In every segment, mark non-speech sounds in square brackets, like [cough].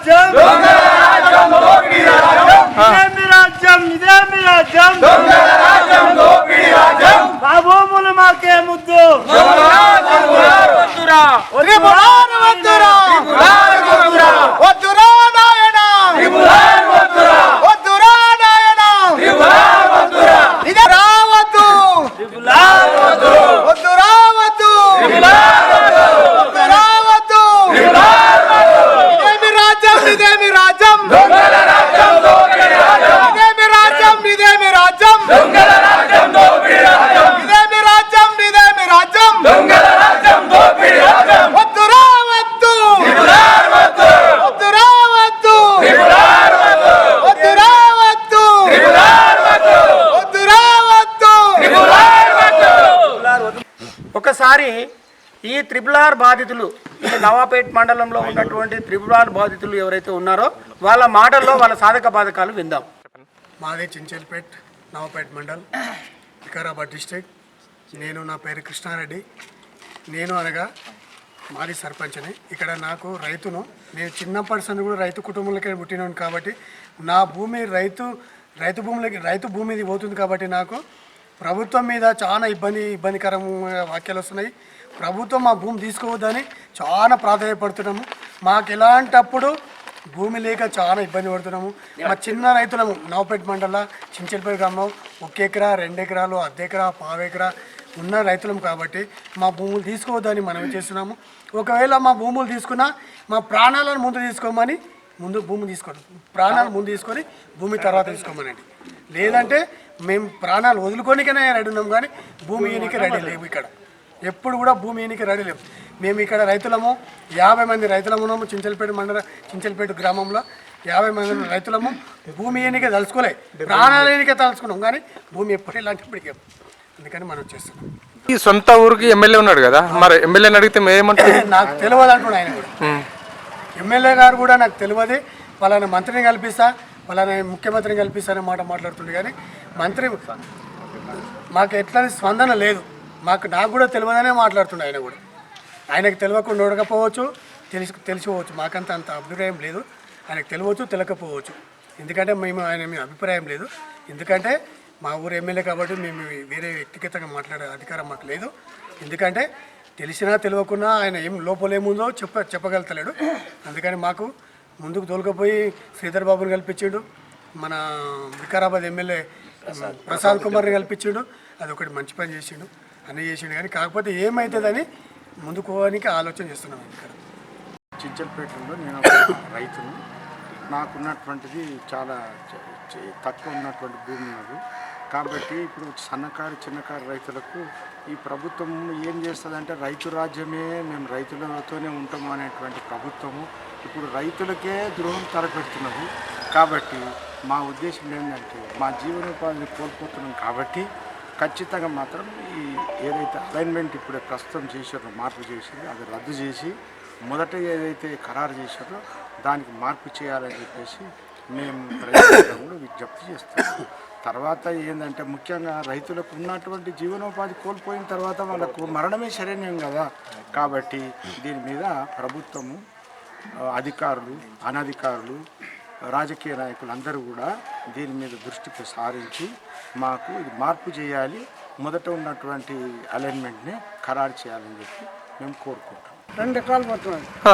రాజ్యం ఇదేమి రాజ్యం ఇదేమి రాజ్యం మా భూములు మాకే ముద్దు వద్దురా వద్దురా వద్దురా త్రిపుల్ ఆర్ బాధితులు. నవాపేట్ మండలంలో ఉన్నటువంటి త్రిపుల్ ఆర్ బాధితులు ఎవరైతే ఉన్నారో వాళ్ళ మాటల్లో వాళ్ళ సాధక బాధకాలు విందాం. మాది చించల్పేట్ నవపేట్ మండల్ వికారాబాద్ డిస్టిక్ నేను నా పేరు కృష్ణారెడ్డి. నేను అనగా మాది సర్పంచ్ని ఇక్కడ నాకు రైతును నేను చిన్నప్పటి సంది కూడా రైతు కుటుంబంలోకి పుట్టినాను కాబట్టి నా భూమి రైతు రైతు భూములకి రైతు భూమిది పోతుంది కాబట్టి నాకు ప్రభుత్వం మీద చాలా ఇబ్బంది ఇబ్బందికరమైన వాక్యాలు వస్తున్నాయి. ప్రభుత్వం మా భూమి తీసుకోవద్దని చాలా ప్రాధాన్యపడుతున్నాము. మాకు ఎలాంటప్పుడు భూమి లేక చాలా ఇబ్బంది పడుతున్నాము. మా చిన్న రైతులము నవపేట మండల చించలపేట గ్రామం ఒక ఎకరా రెండు ఎకరాలు అర్ధ ఎకరా పావు ఎకరా ఉన్న రైతులం కాబట్టి మా భూములు తీసుకోవద్దని మనం చేస్తున్నాము. ఒకవేళ మా భూములు తీసుకున్నా మా ప్రాణాలను ముందు తీసుకోమని ముందు భూమి తీసుకోండి ప్రాణాలు ముందు తీసుకొని భూమి తర్వాత తీసుకోమనండి. లేదంటే మేము ప్రాణాలు వదులుకోనికనే రెడీ ఉన్నాం కానీ భూమి రెడీ లేవు ఇక్కడ. ఎప్పుడు కూడా భూమి రెడీ లేవు. మేము ఇక్కడ రైతులము యాభై మంది రైతులము ఉన్నాము చించలపేట మండల చించలపేట గ్రామంలో. యాభై మంది రైతులము భూమి ఈయనకే తలుచుకోలే ప్రాణాలు ఈయనకే తలుచుకున్నాం. కానీ భూమి ఎప్పుడు ఇలాంటి ఇప్పటికే అందుకని మనం చేస్తున్నాం. ఈ సొంత ఊరికి ఎమ్మెల్యే ఉన్నాడు కదా? మరి ఎమ్మెల్యేని అడిగితే మేమేమంటారు [coughs] నాకు తెలియదు అంటున్నాడు ఆయన కూడా. ఎమ్మెల్యే గారు కూడా నాకు తెలియదు. వాళ్ళని మంత్రిని కల్పిస్తా వాళ్ళని ముఖ్యమంత్రిని కల్పిస్తా అనే మాట మాట్లాడుతుండే. కానీ మంత్రి మాకు ఎట్లా స్పందన లేదు. మాకు నాకు కూడా తెలియదనే మాట్లాడుతుండే ఆయన కూడా. ఆయనకు తెలియకుండా ఉండకపోవచ్చు తెలిసి తెలిసిపోవచ్చు. మాకంత అంత అభిప్రాయం లేదు. ఆయనకు తెలియవచ్చు తెలియకపోవచ్చు. ఎందుకంటే మేము ఆయన మీ అభిప్రాయం లేదు. ఎందుకంటే మా ఊరు ఎమ్మెల్యే కాబట్టి మేము వేరే వ్యక్తిగతంగా మాట్లాడే అధికారం మాకు లేదు. ఎందుకంటే తెలిసినా తెలియకున్నా ఆయన ఏం లోపల ఏముందో చెప్ప చెప్పగలుగుతలేడు. అందుకని మాకు ముందుకు తోలుకపోయి శ్రీధర్ బాబుని కల్పించిండు. మన వికారాబాద్ ఎమ్మెల్యే ప్రసాద్ కుమార్ని కల్పించిండు. అది ఒకటి మంచి పని చేసిండు. అని చేసిండు కానీ కాకపోతే ఏమవుతుందని ముందుకోవడానికి ఆలోచన చేస్తున్నాం ఇక్కడ. చించలపేటలో నేను ఒక [coughs] రైతును. నాకున్నటువంటిది చాలా తక్కువ ఉన్నటువంటి భూమి ఉన్నది కాబట్టి ఇప్పుడు సన్నకారు చిన్నకారు రైతులకు ఈ ప్రభుత్వం ఏం చేస్తుందంటే రైతు రాజ్యమే మేము రైతులతోనే ఉంటాము అనేటువంటి ప్రభుత్వము ఇప్పుడు రైతులకే ద్రోహం తలపెడుతున్నది. కాబట్టి మా ఉద్దేశం ఏంటంటే మా జీవనోపాధిని కోల్పోతున్నాం కాబట్టి ఖచ్చితంగా మాత్రం ఈ ఏదైతే అలైన్మెంట్ ఇప్పుడు ప్రస్తుతం చేశారో మార్పు చేసింది అది రద్దు చేసి మొదట ఏదైతే ఖరారు చేశారో దానికి మార్పు చేయాలని చెప్పేసి మేము ప్రజలు విజ్ఞప్తి చేస్తాము తర్వాత ఏంటంటే ముఖ్యంగా రైతులకు ఉన్నటువంటి జీవనోపాధి కోల్పోయిన తర్వాత వాళ్ళకు మరణమే శరణ్యం కదా. కాబట్టి దీని మీద ప్రభుత్వము అధికారులు అనధికారులు రాజకీయ నాయకులు అందరూ కూడా దీని మీద దృష్టికి సారించి మాకు ఇది మార్పు చేయాలి మొదట ఉన్నటువంటి అలైన్మెంట్ని ఖరారు చేయాలని చెప్పి మేము కోరుకుంటాం రెండు ఎకరాలు పోతున్నాయి ఆ.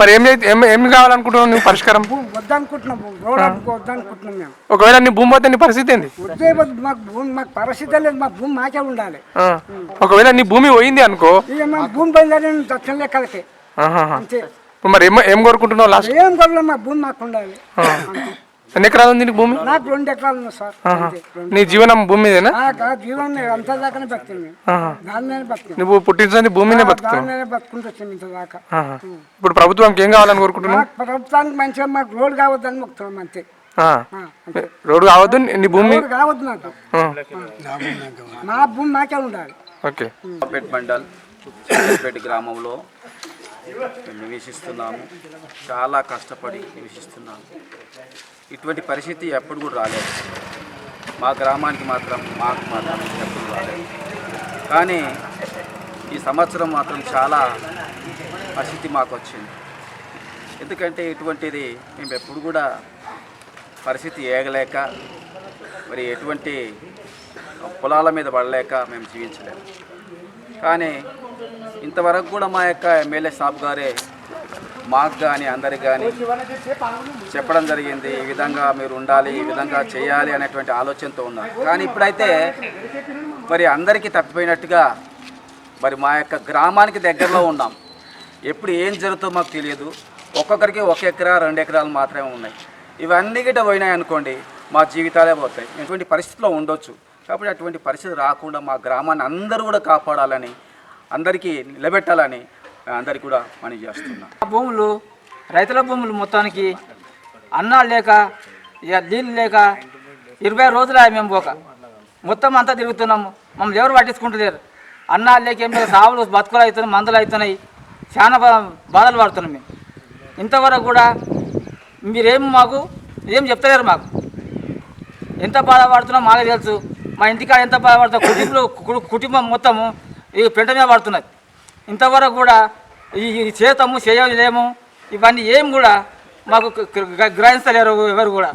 మరి ఏం చేయ- ఏం ఏం కావాలనుకుంటున్నావు నువ్వు పరిష్కారం? వద్దనుకుంటున్నాం రోడ్ అడ్డుకో వద్దనుకుంటున్నాం మేము. ఒకవేళ నీ భూమి పోతే నీ పరిస్థితి ఏంది? వద్దే మాకు భూమి మాకు పరిస్థితి లేదు మాకు భూమి మాకే ఉండాలి. ఒకవేళ నీ భూమి పోయింది అనుకో? ఇక మా భూమి పోయిందని దక్షిణ లెక్కలకి. ఆహాహా. అంతే. ఇప్పుడు మరి ఏం ఏం కోరుకుంటున్నావు లాస్ట్ ఏం కొనలేదు మా భూమి మాకు ఉండాలి. ఎన్ని ఎకరాలు ఉంది నీకు భూమి? నాకు రెండు ఎకరాలు ఉన్నాయి సార్. నీ జీవనం భూమి మీదేనా? ఆ జీవనం నేను అంత దాకానే దాని మీద బతికాను నువ్వు పుట్టించింది భూమి మీదే దాని బతుకుతావు. మీద బతుకుంటూ వచ్చాము ఇంత దాకా. ఆహా. ఇప్పుడు ప్రభుత్వానికి ఏం కావాలని కోరుకుంటున్నావు? ప్రభుత్వానికి మంచిగా మాకు రోడ్ కావద్దని మొక్కుతున్నాం అంతే. ఆ. ఆ, అంతే. రోడ్డు కావద్దు నీ భూమి రోడ్ కావద్దు నాకు. ఆ. మా భూమి మాకే ఉండాలి. ఓకే. పేట్ మండల్ పేట గ్రామంలో నివసిస్తున్నాము. చాలా కష్టపడి నివసిస్తున్నాము. ఇటువంటి పరిస్థితి ఎప్పుడు కూడా రాలేదు. మా గ్రామానికి మాత్రం మాకు మాత్రం ఎప్పుడు రాలేదు. కానీ ఈ సంవత్సరం మాత్రం చాలా పరిస్థితి మాకు వచ్చింది. ఎందుకంటే ఇటువంటిది మేము ఎప్పుడు కూడా పరిస్థితి ఏగలేక మరి ఎటువంటి పొలాల మీద పడలేక మేము జీవించలేము. కానీ ఇంతవరకు కూడా మా యొక్క ఎమ్మెల్యే సాబ్ గారే మాకు కానీ అందరికి కానీ చెప్పడం జరిగింది. ఈ విధంగా మీరు ఉండాలి ఈ విధంగా చేయాలి అనేటువంటి ఆలోచనతో ఉన్నారు. కానీ ఇప్పుడైతే మరి అందరికీ తప్పిపోయినట్టుగా మరి మా యొక్క గ్రామానికి దగ్గరలో ఉన్నాం. ఎప్పుడు ఏం జరుగుతుందో మాకు తెలియదు. ఒక్కొక్కరికి ఒక ఎకరా రెండు ఎకరాలు మాత్రమే ఉన్నాయి. ఇవన్నీ గిట్ట పోయినాయి అనుకోండి మా జీవితాలే పోతాయి. ఎటువంటి పరిస్థితిలో ఉండొచ్చు. కాబట్టి అటువంటి పరిస్థితి రాకుండా మా గ్రామాన్ని అందరూ కూడా కాపాడాలని అందరికీ నిలబెట్టాలని అందరికీ కూడా పని చేస్తున్నాం. ఆ భూములు రైతుల భూములు మొత్తానికి అన్నాలు లేక ఇక నీళ్ళు లేక ఇరవై రోజులు మేము పోక. మొత్తం అంతా తిరుగుతున్నాము మమ్మల్ని ఎవరు పట్టించుకుంటలేరు. అన్నాలు లేక ఏం లేదు. సావులు బతుకులు అవుతున్నాయి మందులు అవుతున్నాయి. చాలా బా- బాధలు పడుతున్నాం మేము. ఇంతవరకు కూడా మీరేం మాకు ఏం చెప్తలేరు మాకు. ఎంత బాధపడుతున్నాం మాకు తెలుసు. మా ఇంటికాడ ఎంత బాధపడుతున్నాం? కుటుంబంలో కు- కుటుంబం మొత్తము ఈ పెంట మీద పడుతున్నది ఇంతవరకు కూడా ఈ చేతము చేయలేము ఇవన్నీ ఏం కూడా మాకు గ్రహించలేరు గ్రహిస్తలేరు ఎవరు కూడా.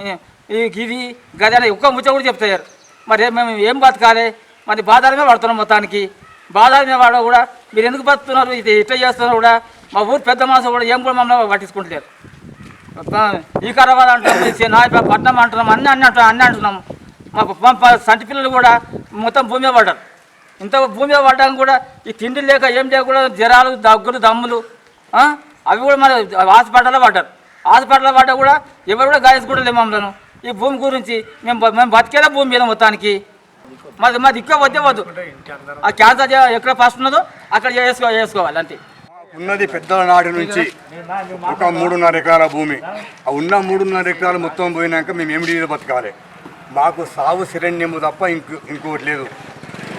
ఈ- ఇది గది అని ఒక్క ముచ్చ కూడా చెప్తారు మరి మేము ఏం బతకాలి? మరి బాధల మీద పడుతున్నాం మొత్తానికి. బాధల మీద పడ కూడా మీరు ఎందుకు బతుకుతున్నారు? ఇది ఇట్లా చేస్తున్నారు కూడా మా ఊరు పెద్ద మనసు కూడా ఏం కూడా మమ్మల్ని పట్టించుకుంటలేరు. ఈ కరవాలు అంటాం నాయ పట్నం అంటున్నాం అన్నీ అన్నీ అంటున్నాం అన్ని అంటున్నాం. మా సంటి పిల్లలు కూడా మొత్తం భూమి పడ్డారు. ఇంత భూమి మీద కూడా ఈ తిండి లేక ఏం లేకుండా జ్వరాలు దగ్గులు దమ్ములు అవి కూడా మన హాస్పిటల్లో పడ్డారు. హాస్పిటల్లో పడ్డా కూడా ఎవరు కూడా గాయసుకుంటలేదు మమ్మల్ని. ఈ భూమి గురించి మేము మేము బతికేలా భూమి మీద మొత్తానికి. మాది మాది ఇక్కడ వద్దే వద్దు ఆ క్యాన్సర్ ఎక్కడ ఫస్ట్ ఉన్నదో అక్కడ వేసుకో వేసుకోవాలి అంతే. ఉన్నది పెద్దల నాటి నుంచి ఒక మూడున్నర ఎకరాల భూమి. ఆ ఉన్న మూడున్నర ఎకరాలు మొత్తం పోయినాక మేము ఏమిటి బతకాలి. మాకు సాగు శరణ్యము తప్ప ఇంకో ఇంకోటి లేదు.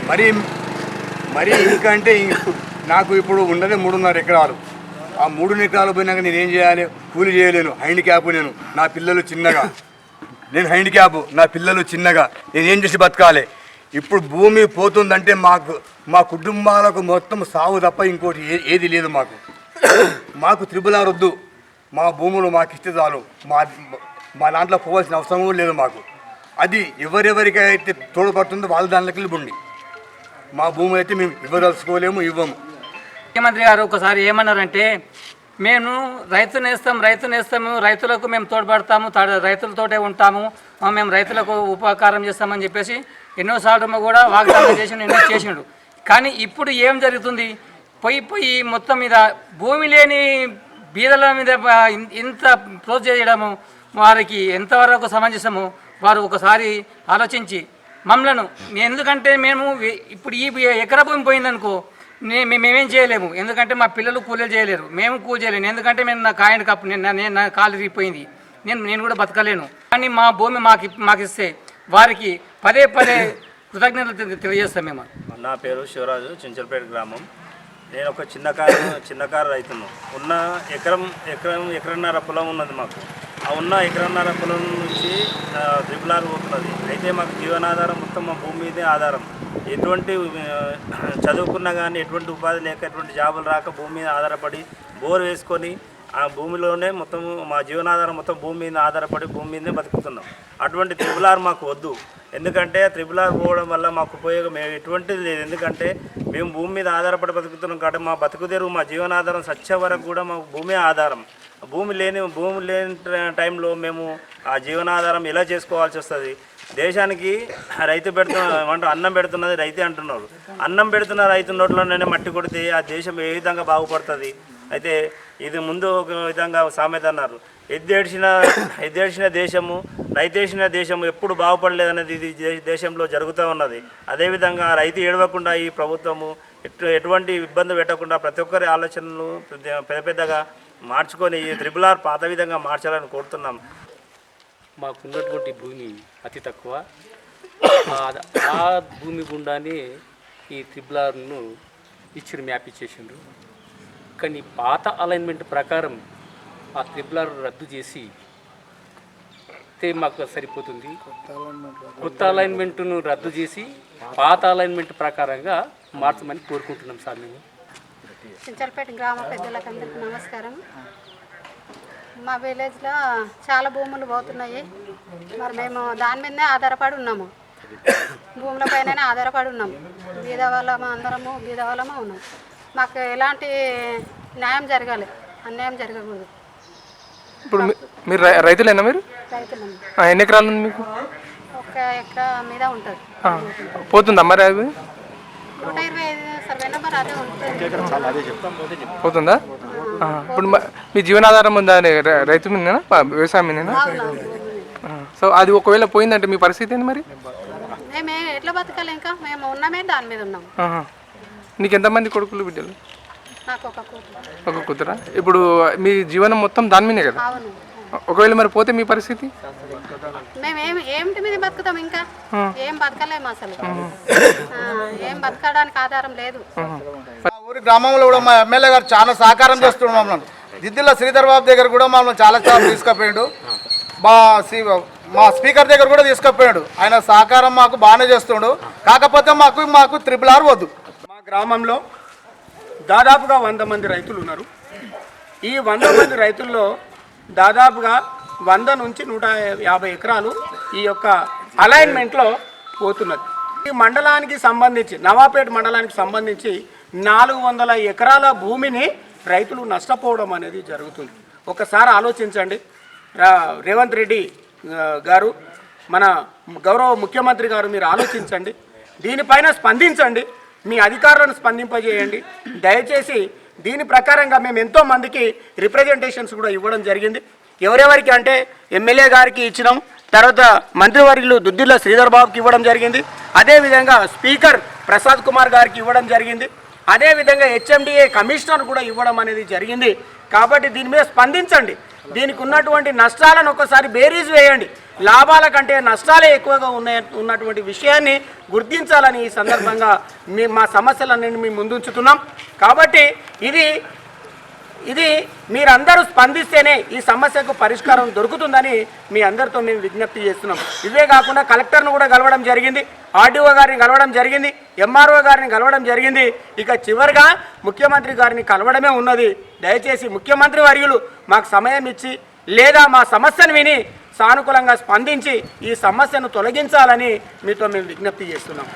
మరి మరి ఇంకంటే నాకు ఇప్పుడు ఉన్నదే మూడున్నర ఎకరాలు. ఆ మూడు ఎకరాలు పోయినాక నేను ఏం చేయాలి? కూలి చేయలేను. హ్యాండిక్యాప్ నేను. నా పిల్లలు చిన్నగా. నేను హ్యాండిక్యాప్. నా పిల్లలు చిన్నగా. నేను ఏం చేసి బతకాలి? ఇప్పుడు భూమి పోతుందంటే మాకు మా కుటుంబాలకు మొత్తం సాగు తప్ప ఇంకోటి ఏది లేదు మాకు. మాకు త్రిబులార్ వద్దు. మా భూములు మాకు ఇస్తే చాలు. మా మా దాంట్లో పోవాల్సిన అవసరం కూడా లేదు మాకు. అది ఎవరెవరికైతే తోడ్పడుతుందో వాళ్ళ దాంట్లోకి వెళ్ళి మా భూములు అయితే మేము ఇవ్వదలుచుకోలేము ఇవ్వము. ముఖ్యమంత్రి గారు ఒకసారి ఏమన్నారంటే మేము రైతును నేస్తాం రైతును నేస్తాము రైతులకు మేము తోడ్పడతాము రైతులతోటే ఉంటాము మేము రైతులకు ఉపకారం చేస్తామని చెప్పేసి ఎన్నోసార్లు కూడా వాగ్దానం చేసి ఎన్నో చేసిండు. కానీ ఇప్పుడు ఏం జరుగుతుంది? పొయ్యి పొయ్యి మొత్తం మీద భూమి లేని బీదల మీద ఇంత ప్రోత్సహించడము చేయడము వారికి ఎంతవరకు సమంజసము? వారు ఒకసారి ఆలోచించి మమ్మలను ఎందుకంటే మేము ఇప్పుడు ఈ ఎకరా భూమి పోయిందనుకో నే- మేమేం చేయలేము. ఎందుకంటే మా పిల్లలు కూలీలు చేయలేరు. మేము కూలి చేయలేము. ఎందుకంటే మేము నా కాయని కప్పు నేను నా- నేను నా కాలు రిగిపోయింది నేను నేను కూడా బతకలేను. కానీ మా భూమి మాకు మాకు ఇస్తే వారికి పదే పదే కృతజ్ఞతలు తెలియజేస్తాం మేము. నా పేరు శివరాజు చించలపేట గ్రామం. నేను ఒక చిన్న కారు చిన్న కారు రైతును. ఉన్న ఎకరం ఎకరం ఎకరన్నర పొలం ఉన్నది మాకు. ఉన్న ఎకరన్నర పొలం నుంచి ఆ, పోతున్నది. అయితే మాకు జీవనాధారం మొత్తం మా భూమి మీదే ఆధారం. ఎటువంటి చదువుకున్నా కానీ ఎటువంటి ఉపాధి లేక ఎటువంటి జాబులు రాక భూమి మీద ఆధారపడి బోర్ వేసుకొని ఆ భూమిలోనే మొత్తం మా జీవనాధారం మొత్తం భూమి మీద ఆధారపడి భూమి మీదనే బతుకుతున్నాం. అటువంటి త్రిబుల్ ఆర్ మాకు వద్దు. ఎందుకంటే త్రిబుల్ ఆర్ పోవడం వల్ల మాకు ఉపయోగం ఎటువంటిది లేదు. ఎందుకంటే మేము భూమి మీద ఆధారపడి బతుకుతున్నాం కాబట్టి మా బతుకు తెరువు మా జీవనాధారం సత్య వరకు కూడా మాకు భూమి ఆధారం. భూమి లేని భూమి లేని టైంలో మేము ఆ జీవనాధారం ఎలా చేసుకోవాల్సి వస్తుంది? దేశానికి రైతు పెడుతున్న ఏమంటారు అన్నం పెడుతున్నది రైతే అంటున్నారు. అన్నం పెడుతున్న రైతు నోట్లోనే మట్టి కొడితే ఆ దేశం ఏ విధంగా బాగుపడుతుంది? అయితే ఇది ముందు ఒక విధంగా సామెత అన్నారు. ఎద్దేడ్చిన ఎద్దేడ్చిన దేశము రైతేసిన దేశము ఎప్పుడు బాగుపడలేదనేది ఇది దేశంలో జరుగుతూ ఉన్నది. అదేవిధంగా రైతు ఏడవకుండా ఈ ప్రభుత్వము ఎటు ఎటువంటి ఇబ్బంది పెట్టకుండా ప్రతి ఒక్కరి ఆలోచనలు పెద్ద- పెద్దగా మార్చుకొని ఈ త్రిబుల్ ఆర్ పాత విధంగా మార్చాలని కోరుతున్నాం. మాకున్నటువంటి భూమి అతి తక్కువ. ఆ- ఆ భూమి గుండానే ఈ త్రిబులార్ను ఇచ్చిన మ్యాప్ ఇచ్చేసిండ్రు. కానీ పాత అలైన్మెంట్ ప్రకారం ఆ త్రిబులార్ రద్దు చేసి మాకు సరిపోతుంది. కొత్త అలైన్మెంట్ను రద్దు చేసి పాత అలైన్మెంట్ ప్రకారంగా మార్చమని కోరుకుంటున్నాం సార్ మేము. చించలపేట గ్రామ పెద్దలకు అందరికీ నమస్కారం. మా విలేజ్లో చాలా భూములు పోతున్నాయి. మరి మేము దాని మీదనే ఆధారపడి ఉన్నాము. భూముల పైననే ఆధారపడి ఉన్నాము. బీద వాళ్ళము అందరము బీద వాళ్ళము ఉన్నాం మాకు ఎలాంటి న్యాయం జరగాలి అన్యాయం జరగకూడదు. ఇప్పుడు మీరు రైతులేనా మీరు? ఎన్ని ఎకరాలు ఉంది మీకు? ఒక ఎకరా మీద ఉంటుంది. పోతుందా మరి అది నూట ఇరవై ఐదు సర్వే నెంబర్ అదే ఉంటుంది. పోతుందా? ఇప్పుడు మ- జీవనాధారం ఉందా? రైతు మీదనా ప- వ్యవసాయం మీదనా ఆ, సో అది ఒకవేళ పోయిందంటే మీ పరిస్థితి ఏంటి మరి? మేము ఎట్లా బతకాలి ఇంకా? మేము ఉన్నామే దాని మీద ఉన్నాము ఆహా. నీకు ఎంతమంది కొడుకులు బిడ్డలు? నాకు ఒక కూతురు. ఒక కూతురా? ఇప్పుడు మీ జీవనం మొత్తం దాని మీదే కదా? అవును. ఒకవేళ మరి పోతే మీ పరిస్థితి? ఏమిటి మీద బతుకుతాం ఇంకా? ఏం బతకలేము అసలు. ఆ, ఏం బతకడానికి ఆధారం లేదు. ఊరి గ్రామంలో కూడా మా ఎమ్మెల్యే గారు చాలా సహకారం చేస్తున్నాడు మమ్మల్ని. దిద్దిల్ల శ్రీధర్ బాబు దగ్గర కూడా మమ్మల్ని చాలా చాలా తీసుకుపోయాడు. మా సి- మా స్పీకర్ దగ్గర కూడా తీసుకుపోయాడు. ఆయన సహకారం మాకు బాగానే చేస్తుండు. కాకపోతే మాకు మాకు త్రిపుల్ ఆర్ వద్దు. గ్రామంలో దాదాపుగా వంద మంది రైతులు ఉన్నారు. ఈ వంద మంది రైతుల్లో దాదాపుగా వంద నుంచి నూట యాభై ఎకరాలు ఈ యొక్క అలైన్మెంట్లో పోతున్నది. ఈ మండలానికి సంబంధించి నవాపేట మండలానికి సంబంధించి నాలుగు వందల ఎకరాల భూమిని రైతులు నష్టపోవడం అనేది జరుగుతుంది. ఒకసారి ఆలోచించండి. రేవంత్ రెడ్డి గారు మన గౌరవ ముఖ్యమంత్రి గారు మీరు ఆలోచించండి. దీనిపైన స్పందించండి. మీ అధికారులను స్పందింపజేయండి. దయచేసి దీని ప్రకారంగా మేము ఎంతో మందికి రిప్రజెంటేషన్స్ కూడా ఇవ్వడం జరిగింది. ఎవరెవరికి అంటే ఎమ్మెల్యే గారికి ఇచ్చినాం. తర్వాత మంత్రివర్యులు దుద్దిల్ల శ్రీధర్ బాబుకి ఇవ్వడం జరిగింది. అదేవిధంగా స్పీకర్ ప్రసాద్ కుమార్ గారికి ఇవ్వడం జరిగింది. అదేవిధంగా హెచ్ఎండిఏ కమిషనర్ కూడా ఇవ్వడం అనేది జరిగింది. కాబట్టి దీని మీద స్పందించండి. దీనికి ఉన్నటువంటి నష్టాలను ఒకసారి బేరీజ్ వేయండి. లాభాల కంటే నష్టాలే ఎక్కువగా ఉన్న ఉన్నటువంటి విషయాన్ని గుర్తించాలని ఈ సందర్భంగా మీ మా సమస్యలన్నీ మేము ముందుంచుతున్నాం. కాబట్టి ఇది ఇది మీరందరూ స్పందిస్తేనే ఈ సమస్యకు పరిష్కారం దొరుకుతుందని మీ అందరితో మేము విజ్ఞప్తి చేస్తున్నాం. ఇవే కాకుండా కలెక్టర్ను కూడా కలవడం జరిగింది ఆర్డీఓ గారిని కలవడం జరిగింది ఎంఆర్ఓ గారిని కలవడం జరిగింది. ఇక చివరిగా ముఖ్యమంత్రి గారిని కలవడమే ఉన్నది. దయచేసి ముఖ్యమంత్రి వర్యులు మాకు సమయం ఇచ్చి లేదా మా సమస్యను విని సానుకూలంగా స్పందించి ఈ సమస్యను తొలగించాలని మీతో మేము విజ్ఞప్తి చేస్తున్నాం.